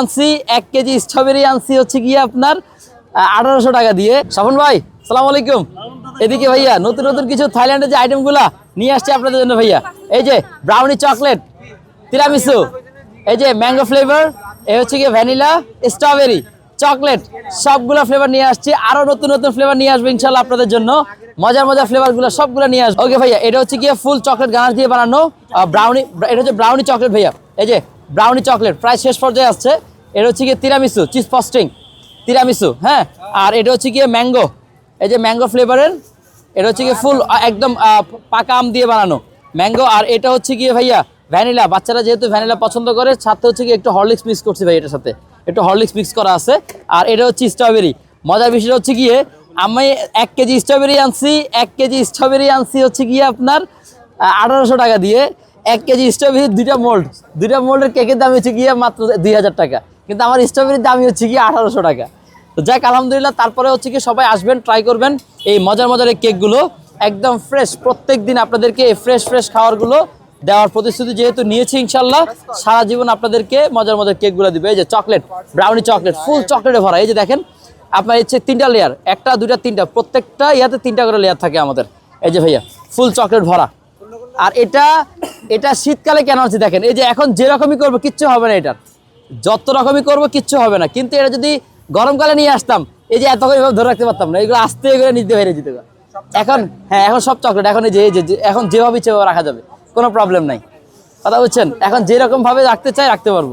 আনছি, এক KG strawberry আনছি হচ্ছে গিয়ে আপনার আঠারোশো টাকা দিয়ে। স্বপন ভাই সালাম আলাইকুম। এদিকে ভাইয়া, নতুন নতুন কিছু থাইল্যান্ডের যে আইটেমগুলা নিয়ে আসছে আপনাদের জন্য ভাইয়া। এই যে ব্রাউনি চকলেট তিরামিসু এই যে ম্যাঙ্গো ফ্লেভার এই হচ্ছে গিয়ে ভ্যানিলা স্ট্রবেরি চকলেট সবগুলো ফ্লেভার নিয়ে আসছি। আরও নতুন নতুন ফ্লেভার নিয়ে আসবে ইনশাল্লাহ আপনাদের জন্য। মজার মজার ফ্লেভারগুলো সবগুলো নিয়ে আসবে। ওকে ভাইয়া, এটা হচ্ছে গিয়ে ফুল চকলেট গানার দিয়ে বানানো ব্রাউনি এটা হচ্ছে ব্রাউনি চকলেট ভাইয়া। এই যে ব্রাউনি চকলেট প্রায় শেষ পর্যায়ে আসছে। এটা হচ্ছে গিয়ে তিরামিসু চিজ ফস্টিং তিরামিসু হ্যাঁ? আর এটা হচ্ছে গিয়ে ম্যাঙ্গো এই যে ম্যাঙ্গো ফ্লেভারের এটা হচ্ছে গিয়ে ফুল একদম পাকা আম দিয়ে বানানো ম্যাঙ্গো আর এটা হচ্ছে গিয়ে ভাইয়া ভ্যানিলা বাচ্চারা যেহেতু ভ্যানিলা পছন্দ করে, সাথে হচ্ছে গিয়ে একটু হরলিক্স মিক্স করছি ভাই এটার সাথে। একটু হরলিক্স মিক্স করা আছে, আর এটা হচ্ছে স্ট্রবেরি মজার বিষয় হচ্ছে গিয়ে, আমি এক কেজি স্ট্রবেরি আনছি, এক কেজি স্ট্রবেরি আনছি হচ্ছে গিয়ে আপনার আঠারোশো টাকা দিয়ে। এক কেজি স্ট্রবেরি দুইটা মোল্ড দুইটা মোল্ডের কেকের দাম হচ্ছে গিয়ে মাত্র দুই হাজার টাকা। কিন্তু আমার স্ট্রবেরির দামই হচ্ছে গিয়ে আঠারোশো টাকা। তো যাক, আলহামদুলিল্লাহ, তারপরে হচ্ছে কি সবাই আসবেন ট্রাই করবেন এই মজার মজার এই কেকগুলো একদম ফ্রেশ প্রত্যেক দিন আপনাদেরকে এই ফ্রেশ ফ্রেশ খাওয়ারগুলো দেওয়ার প্রতিশ্রুতি যেহেতু নিয়েছি ইনশাল্লাহ সারা জীবন আপনাদেরকে মজার মজার কেকগুলো দিবে। এই যে চকলেট ব্রাউনি চকলেট ফুল চকলেটে ভরা। এই যে দেখেন, আপনার হচ্ছে তিনটা লেয়ার একটা, দুইটা, তিনটা, প্রত্যেকটা ইয়াতে তিনটা করে লেয়ার থাকে আমাদের। এই যে ভাইয়া ফুল চকলেট ভরা। আর এটা এটা শীতকালে কেন আছে দেখেন, এই যে এখন যেরকমই করব, কিচ্ছু হবে না এটার। যত রকমই করব, কিচ্ছু হবে না। কিন্তু এটা যদি গরমকালে নিয়ে আসতাম, এই যে এত করে এভাবে ধরে রাখতে পারতাম না, এগুলো আসতে এগুলো নিতে বেড়ে যেতে। এখন হ্যাঁ এখন সব চকলেট, এখন এই যে এই যে এখন যেভাবে ইচ্ছে রাখা যাবে, কোনো প্রবলেম নাই। কথা বুঝছেন? এখন যেরকম ভাবে রাখতে চাই, রাখতে পারব।